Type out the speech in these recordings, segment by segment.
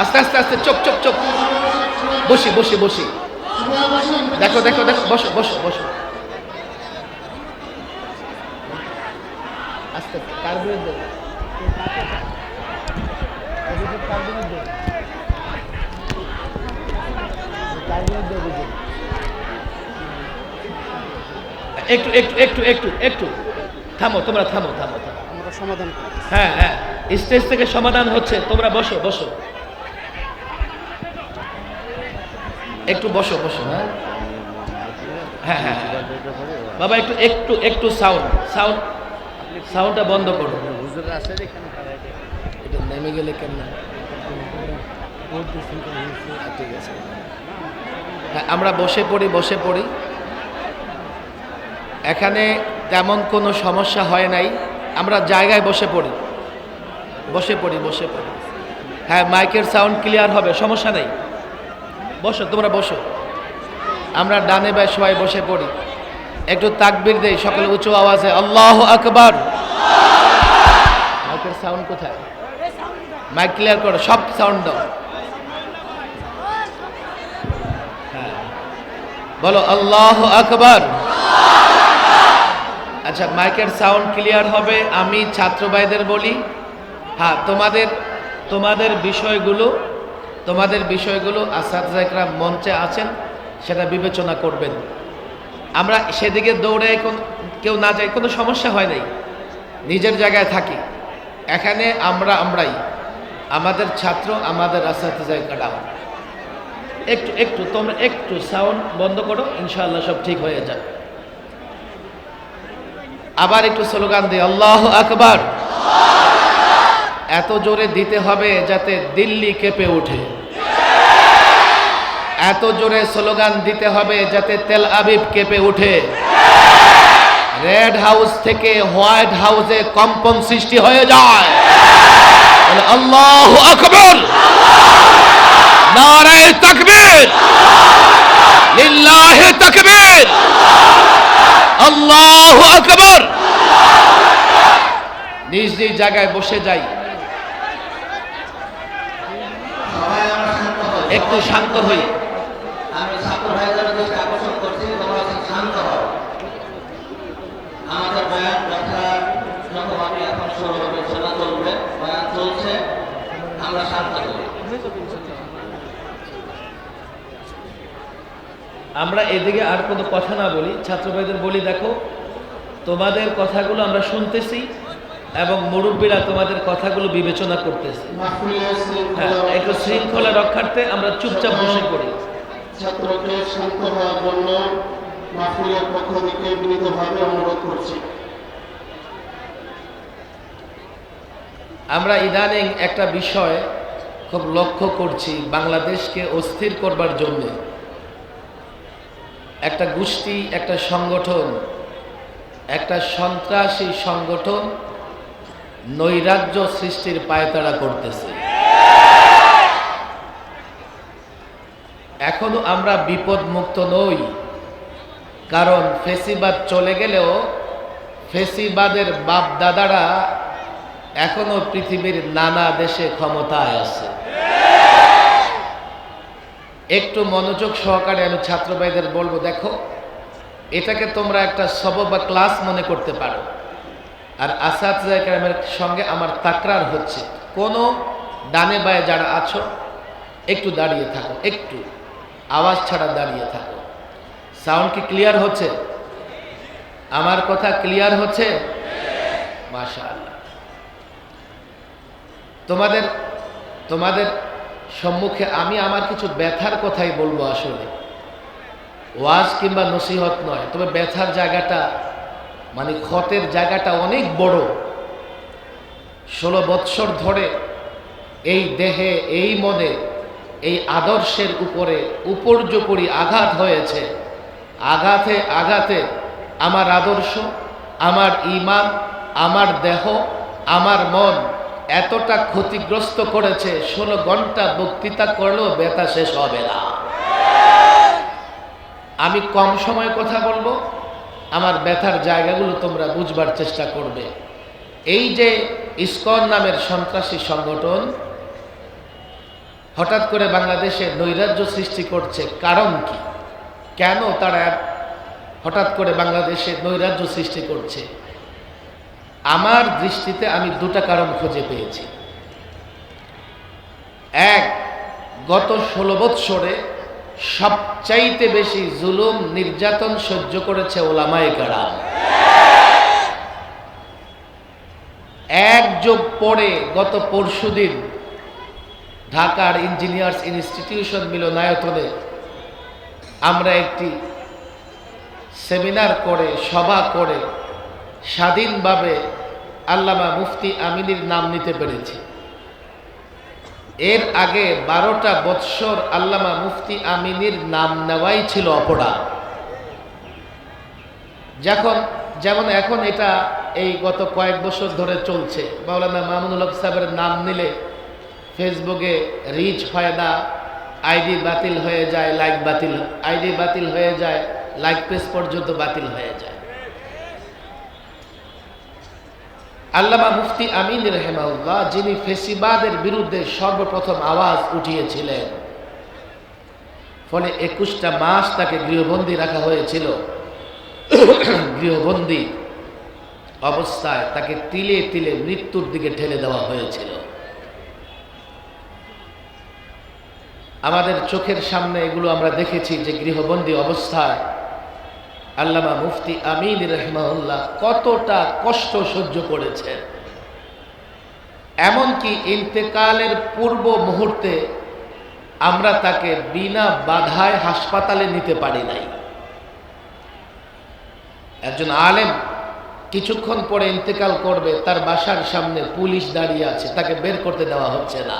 আস্তে আস্তে আস্তে চোপ চোপ চোপ বসি বসি বসি। দেখো দেখো দেখো, বসো বসো বসো। আস্তে কার বিরুদ্ধে কার বিরুদ্ধে কার বিরুদ্ধে একটু একটু একটু একটু একটু। থামো তোমরা থামো থামো থামো। আমরা সমাধান করি। হ্যাঁ হ্যাঁ। স্টেজ থেকে সমাধান হচ্ছে তোমরা বসো বসো। একটু বসো বসো হ্যাঁ। হ্যাঁ হ্যাঁ হ্যাঁ। বাবা একটু একটু একটু সাউন্ড সাউন্ড সাউন্ডটা বন্ধ করো। এটা নেমে গেলে কেমন? হ্যাঁ আমরা বসে পড়ি বসে পড়ি। এখানে তেমন কোনো সমস্যা হয় নাই। আমরা জায়গায় বসে পড়ি। বসে পড়ি বসে পড়ি। হ্যাঁ মাইকের সাউন্ড ক্লিয়ার হবে, সমস্যা নেই। বসো, তোমরা বসো। আমরা ডানে বাই সবাই বসে পড়ি। একটু তাকবির দেই, সকলে উঁচু আওয়াজে, আল্লাহ আকবার! মাইকের সাউন্ড কোথায়? মাইক ক্লিয়ার করো, সব সাউন্ড দাও। হ্যাঁ। বলো, আল্লাহ আকবার! আচ্ছা মাইকের সাউন্ড ক্লিয়ার হবে, আমি ছাত্র ভাইদের বলি। হ্যাঁ তোমাদের তোমাদের বিষয়গুলো তোমাদের বিষয়গুলো আসাদরা মঞ্চে আছেন, সেটা বিবেচনা করবেন। আমরা সেদিকে দৌড়ে কেউ না যাই কোনো সমস্যা হয় নাই। নিজের জায়গায় থাকি। এখানে আমরা, আমরাই। আমাদের ছাত্র, আমাদের আসাদজায় কাটাও একটু একটু, তোমরা একটু সাউন্ড বন্ধ করো, ইনশাআল্লাহ সব ঠিক হয়ে যাবে। আবার একটু স্লোগান দিই, আল্লাহ আকবার। এত জোরে দিতে হবে যাতে দিল্লি কেঁপে ওঠে। এত জোরে স্লোগান দিতে হবে যাতে তেল আবিব কেঁপে ওঠে। রেড হাউস থেকে হোয়াইট হাউসে কম্পন সৃষ্টি হয়ে যায়। আল্লাহ আকবর। নারায় তাকবীর। লিল্লাহি তাকবীর। আল্লাহু নিজ নিজ জায়গায় বসে যাই। একটু শান্ত হই। আমি ছাত্র আকর্ষণ করছি শান্ত হও আমাদের বয়ান কথা যতভাবে এখন শুরু হবে সেটা চলবে বয়ান চলছে আমরা শান্ত হই। আমরা এদিকে আর কোনো কথা না বলি। ছাত্র ভাইদের বলি দেখো তোমাদের কথাগুলো আমরা শুনতেছি এবং মুরব্বীরা তোমাদের কথাগুলো বিবেচনা করতেছে। হ্যাঁ একটু শৃঙ্খলা রক্ষার্থে আমরা চুপচাপ বসে করি ছাত্রকে শান্ত হওয়ার জন্য মাহফিলের পক্ষ থেকে বিনীতভাবে অনুরোধ করছি। আমরা ইদানিং একটা বিষয় খুব লক্ষ্য করছি বাংলাদেশকে অস্থির করবার জন্য। একটা গোষ্ঠী, একটা সংগঠন, একটা সন্ত্রাসী সংগঠন নৈরাজ্য সৃষ্টির পায়তারা করতেছে। এখনও আমরা বিপদ মুক্ত নই, কারণ ফেসিবাদ চলে গেলেও ফেসিবাদের বাপ দাদারা এখনও পৃথিবীর নানা দেশে ক্ষমতায় আছে। একটু মনোযোগ সহকারে আমি ছাত্র ভাইদের বলব, দেখো, এটাকে তোমরা একটা সব বা ক্লাস মনে করতে পারো। আর আসাদ সঙ্গে আমার তাকরার হচ্ছে। কোনো ডানে বায়ে যারা আছো, একটু দাঁড়িয়ে থাকো, একটু। আওয়াজ ছাড়া দাঁড়িয়ে থাকো। সাউন্ড কি ক্লিয়ার হচ্ছে? আমার কথা ক্লিয়ার হচ্ছে? মাশা তোমাদের তোমাদের সম্মুখে আমি আমার কিছু ব্যথার কথাই বলব আসলে। ওয়াজ কিংবা নসিহত নয়, তবে ব্যথার জায়গাটা মানে ক্ষতের জায়গাটা অনেক বড়। ষোলো বৎসর ধরে এই দেহে, এই মনে, এই আদর্শের উপরে উপর্যুপরি আঘাত হয়েছে। আঘাতে আঘাতে আমার আদর্শ, আমার ইমান আমার দেহ, আমার মন এতটা ক্ষতিগ্রস্ত করেছে, ষোলো ঘণ্টা বক্তৃতা করলেও ব্যথা শেষ হবে না। আমি কম সময় কথা বলব, আমার ব্যথার জায়গাগুলো তোমরা বুঝবার চেষ্টা করবে। এই যে ইসকন নামের সন্ত্রাসী সংগঠন, হঠাৎ করে বাংলাদেশে নৈরাজ্য সৃষ্টি করছে, কারণ কি? কেন তারা হঠাৎ করে বাংলাদেশে নৈরাজ্য সৃষ্টি করছে? আমার দৃষ্টিতে আমি দুটা কারণ খুঁজে পেয়েছি। এক, গত ষোলো বৎসরে সবচাইতে বেশি জুলুম, নির্যাতন সহ্য করেছে ওলামায়ে কারাম। এক যোগ পরে গত পরশুদিন ঢাকার ইঞ্জিনিয়ার্স ইনস্টিটিউশন মিলনায়তনে আমরা একটি সেমিনার করে, সভা করে স্বাধীনভাবে আল্লামা মুফতি আমিনীর নাম নিতে পেরেছি। এর আগে বারোটা বৎসর আল্লামা মুফতি আমিনীর নাম নেওয়াই ছিল অপরাধ। যখন, যেমন এখন এটা এই গত কয়েক বছর ধরে চলছে, মাওলানা মামুনুল হক সাহেবের নাম নিলে ফেসবুকে রিচ হয় না, আইডি বাতিল হয়ে যায়, লাইক বাতিল, আইডি বাতিল হয়ে যায়, লাইক পেজ পর্যন্ত বাতিল হয়ে যায়। আল্লামা মুফতি আমিন রহেমাউল্লাহ যিনি ফেসিবাদের বিরুদ্ধে সর্বপ্রথম আওয়াজ উঠিয়েছিলেন। ফলে একুশটা মাস তাকে গৃহবন্দী রাখা হয়েছিল। গৃহবন্দী অবস্থায় তাকে তিলে তিলে মৃত্যুর দিকে ঠেলে দেওয়া হয়েছিল। আমাদের চোখের সামনে এগুলো আমরা দেখেছি যে গৃহবন্দী অবস্থায় আল্লামা মুফতি আমিন রহমাউল্লাহ কতটা কষ্ট সহ্য করেছেন। এমনকি ইন্তেকালের পূর্ব মুহূর্তে আমরা তাকে বিনা বাধায় হাসপাতালে নিতে পারি নাই। একজন আলেম কিছুক্ষণ পরে ইন্তেকাল করবে, তার বাসার সামনে পুলিশ দাঁড়িয়ে আছে, তাকে বের করতে দেওয়া হচ্ছে না।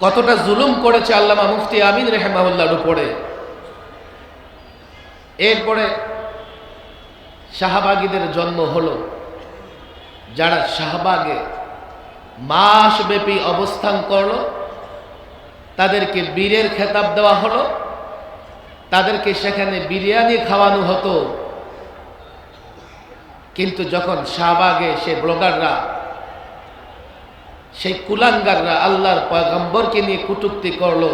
কতটা জুলুম করেছে আল্লামা মুফতি আমিন রেহমাউল্লাহর উপরে। এরপরে শাহবাগীদের জন্ম হলো। যারা শাহবাগে মাসব্যাপী অবস্থান করল, তাদেরকে বীরের খেতাব দেওয়া হলো। তাদেরকে সেখানে বিরিয়ানি খাওয়ানো হতো। কিন্তু যখন শাহবাগে সে ব্লগাররা, সেই কুলাঙ্গাররা আল্লাহর পয়গম্বরকে নিয়ে কুটুক্তি করল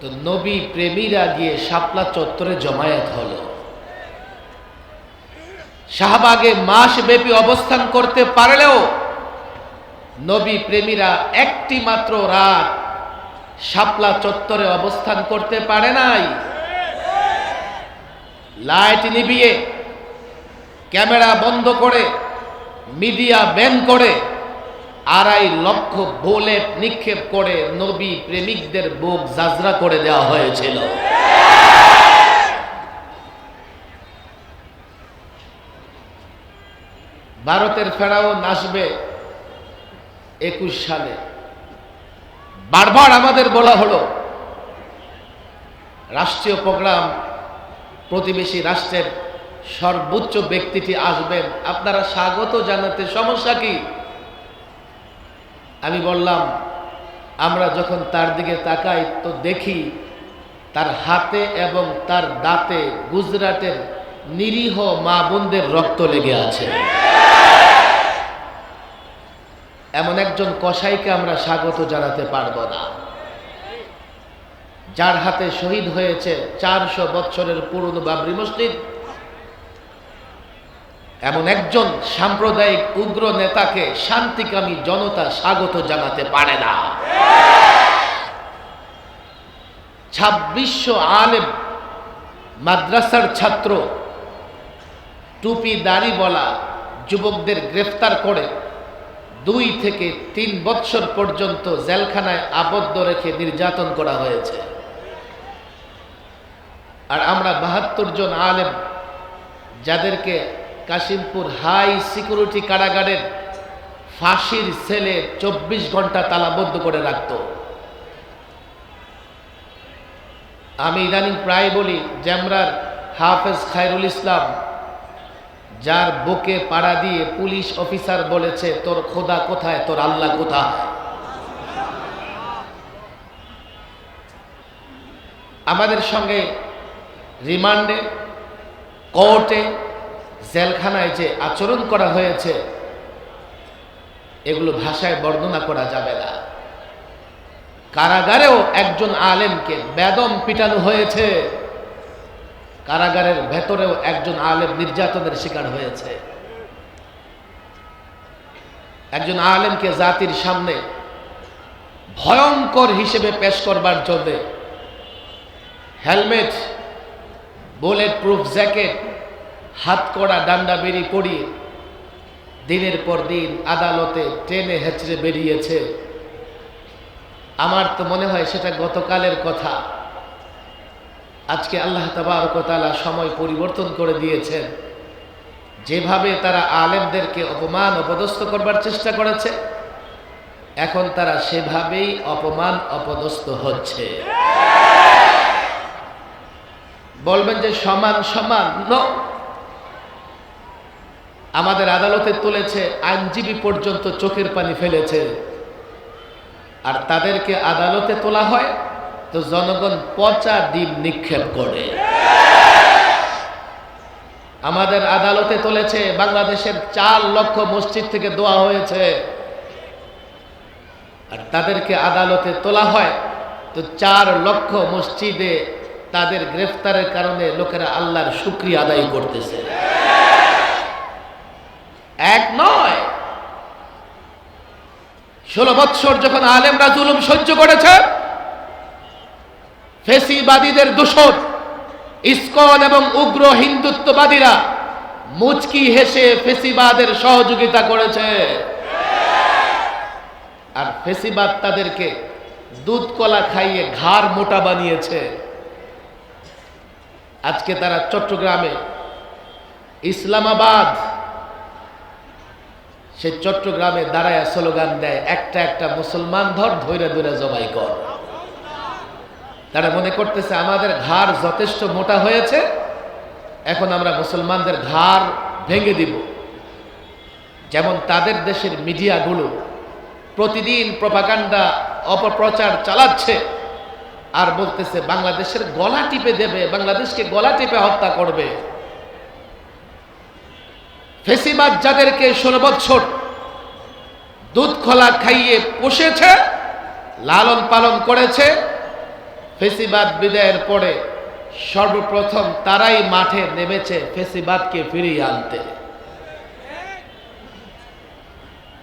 তো নবী প্রেমীরা গিয়ে শাপলা চত্বরে জমায়েত হলো। শাহবাগে মাস ব্যাপী অবস্থান করতে পারলেও নবী প্রেমীরা একটি মাত্র রাত শাপলা চত্বরে অবস্থান করতে পারে নাই। লাইট নিভিয়ে, ক্যামেরা বন্ধ করে, মিডিয়া ব্যান করে আড়াই লক্ষ বোলেট নিক্ষেপ করে নবী প্রেমিকদের বুক জাজরা করে দেওয়া হয়েছিল। ভারতের ফেরাও নাচবে একুশ সালে। বারবার আমাদের বলা হলো, রাষ্ট্রীয় প্রোগ্রাম, প্রতিবেশী রাষ্ট্রের সর্বোচ্চ ব্যক্তিটি আসবেন। আপনারা স্বাগত জানাতে সমস্যা কি? আমি বললাম, আমরা যখন তার দিকে তাকাই তো দেখি তার হাতে এবং তার দাঁতে গুজরাটের নিরীহ মা বোনদের রক্ত লেগে আছে। এমন একজন কসাইকে আমরা স্বাগত জানাতে পারব না। যার হাতে শহীদ হয়েছে চারশো বৎসরের পুরনো বাবরি মসজিদ এমন একজন সাম্প্রদায়িক উগ্র নেতাকে শান্তিকামী জনতা স্বাগত জানাতে পারে না। ছাব্বিশশো আলেম মাদ্রাসার ছাত্র টুপি দাড়ি বলা যুবকদের গ্রেফতার করে দুই থেকে তিন বৎসর পর্যন্ত জেলখানায় আবদ্ধ রেখে নির্যাতন করা হয়েছে। আর আমরা বাহাত্তর জন আলেম যাদেরকে কাশিমপুর হাই সিকিউরিটি কারাগারের ফাঁসির সেলে চব্বিশ ঘণ্টা তালাবদ্ধ করে রাখত। আমি ইদানিং প্রায় বলি, জ্যামরার হাফেজ খায়রুল ইসলাম, যার বুকে পাড়া দিয়ে পুলিশ অফিসার বলেছে, তোর খোদা কোথায়? তোর আল্লাহ কোথায়? আমাদের সঙ্গে রিমান্ডে, কোর্টে জেলখানায় যে আচরণ করা হয়েছে, এগুলো ভাষায় বর্ণনা করা যাবে না। কারাগারেও একজন আলেমকে বেদম পিটানো হয়েছে। কারাগারের ভেতরেও একজন আলেম নির্যাতনের শিকার হয়েছে। একজন আলেমকে জাতির সামনে ভয়ঙ্কর হিসেবে পেশ করবার জন্য হেলমেট বুলেট প্রুফ জ্যাকেট হাত করা ডান্ডা বেরি পড়িয়ে দিনের পর দিন আদালতে ট্রেনে হেঁচড়ে বেরিয়েছে। আমার তো মনে হয় সেটা গতকালের কথা। আজকে আল্লাহ তাবারকতালা সময় পরিবর্তন করে দিয়েছেন। যেভাবে তারা আলেমদেরকে অপমান, অপদস্থ করবার চেষ্টা করেছে, এখন তারা সেভাবেই অপমান, অপদস্থ হচ্ছে। বলবেন যে সমান সমান, ন। আমাদের আদালতে তুলেছে, আইনজীবী পর্যন্ত চোখের পানি ফেলেছে। আর তাদেরকে আদালতে তোলা হয় তো জনগণ পচা ডিম নিক্ষেপ করে। আমাদের আদালতে তুলেছে, বাংলাদেশের চার লক্ষ মসজিদ থেকে দোয়া হয়েছে। আর তাদেরকে আদালতে তোলা হয় তো চার লক্ষ মসজিদে তাদের গ্রেফতারের কারণে লোকেরা আল্লাহর শুক্রিয়া আদায় করতেছে। এক নয়। ষোলো বৎসর যখন আলেমরা জুলুম সহ্য করেছে, ফেসিবাদীদের দূষণ ইস্কন এবং উগ্র হিন্দুত্ববাদীরা মুচকি হেসে ফেসিবাদের সহযোগিতা করেছে। আর ফেসিবাদ তাদেরকে দুধ কলা খাইয়ে ঘাড় মোটা বানিয়েছে। আজকে তারা চট্টগ্রামে ইসলামাবাদ সে চট্টগ্রামে দাঁড়ায় স্লোগান দেয়, একটা একটা মুসলমান ধর ধৈরে ধৈরে জবাই কর। তারা মনে করতেছে, আমাদের ঘাড় যথেষ্ট মোটা হয়েছে, এখন আমরা মুসলমানদের ঘাড় ভেঙে দিব। যেমন তাদের দেশের মিডিয়াগুলো প্রতিদিন প্রপাকাণ্ডা অপপ্রচার চালাচ্ছে, আর বলতেছে, বাংলাদেশের গলা টিপে দেবে, বাংলাদেশকে গলা টিপে হত্যা করবে। ফেসিবাদ যাদেরকে ষোলো বছর দুধ খোলা খাইয়ে পোষেছে, লালন পালন করেছে, ফেসিবাদ বিদায়ের পরে সর্বপ্রথম তারাই মাঠে নেমেছে ফেসিবাদকে ফিরিয়ে আনতে।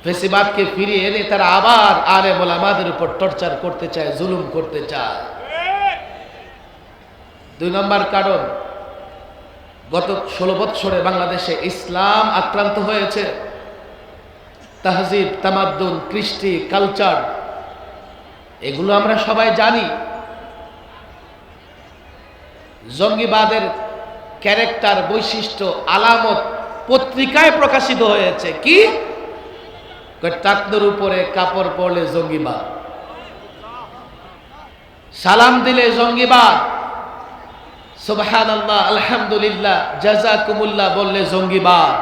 ফেসিবাদকে ফিরিয়ে এনে তারা আবার আরে বলে আমাদের উপর টর্চার করতে চায়, জুলুম করতে চায়। দুই নম্বর কারণ গত ষোলো বৎসরে বাংলাদেশে ইসলাম আক্রান্ত হয়েছে। তাহজিব, তামাদ্দুন, কৃষ্টি, কালচার, এগুলো আমরা সবাই জানি। জঙ্গিবাদের ক্যারেক্টার, বৈশিষ্ট্য, আলামত পত্রিকায় প্রকাশিত হয়েছে। কি? টাকনোর উপরে কাপড় পরলে জঙ্গিবাদ। সালাম দিলে জঙ্গিবাদ। সুবহান আল্লাহ আলহামদুলিল্লাহ জাজাকুমুল্লাহ বললে জঙ্গিবাদ।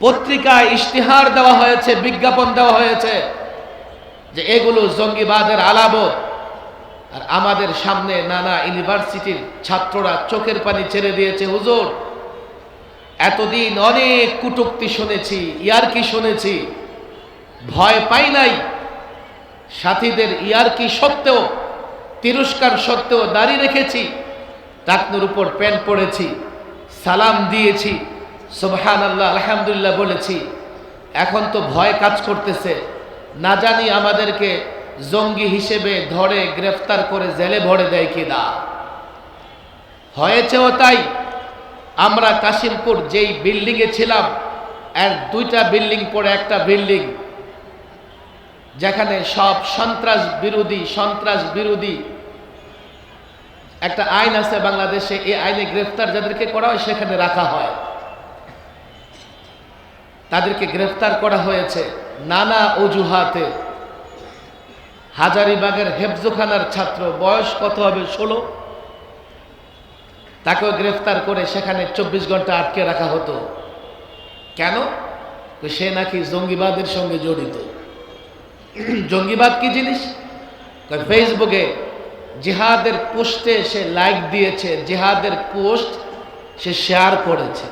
পত্রিকায় ইশতিহার দেওয়া হয়েছে, বিজ্ঞাপন দেওয়া হয়েছে যে এগুলো জঙ্গিবাদের আলামত। আর আমাদের সামনে নানা ইউনিভার্সিটির ছাত্ররা চোখের পানি ছেড়ে দিয়েছে, হুজুর। এতদিন অনেক কুটুক্তি শুনেছি, ইয়ারকি শুনেছি। ভয় পাই নাই। সাথীদের ইয়ারকি সত্ত্বেও তিরস্কার সত্ত্বেও দাঁড়িয়ে রেখেছি টাকনুর উপর প্যান্ট পড়েছি সালাম দিয়েছি সোবহান আল্লাহ আলহামদুলিল্লাহ বলেছি। এখন তো ভয় কাজ করতেছে। না জানি আমাদেরকে জঙ্গি হিসেবে ধরে, গ্রেফতার করে জেলে ভরে দেয় কিনা। হয়েছেও তাই। আমরা কাশিমপুর যেই বিল্ডিংয়ে ছিলাম এর দুইটা বিল্ডিং পরে একটা বিল্ডিং। যেখানে সব সন্ত্রাস বিরোধী সন্ত্রাস বিরোধী একটা আইন আছে বাংলাদেশে, এই আইনে গ্রেফতার যাদেরকে করা হয়, সেখানে রাখা হয়। তাদেরকে গ্রেফতার করা হয়েছে নানা অজুহাতে। হাজারিবাগের হেফজোখানার ছাত্র, বয়স কত হবে? ষোলো। তাকেও গ্রেফতার করে সেখানে চব্বিশ ঘণ্টা আটকে রাখা হতো। কেন? সে নাকি জঙ্গিবাদের সঙ্গে জড়িত। জঙ্গিবাদ কি জিনিস? ফেসবুকে জেহাদের পোস্টে সে লাইক দিয়েছে জেহাদের পোস্ট সে শেয়ার করেছে।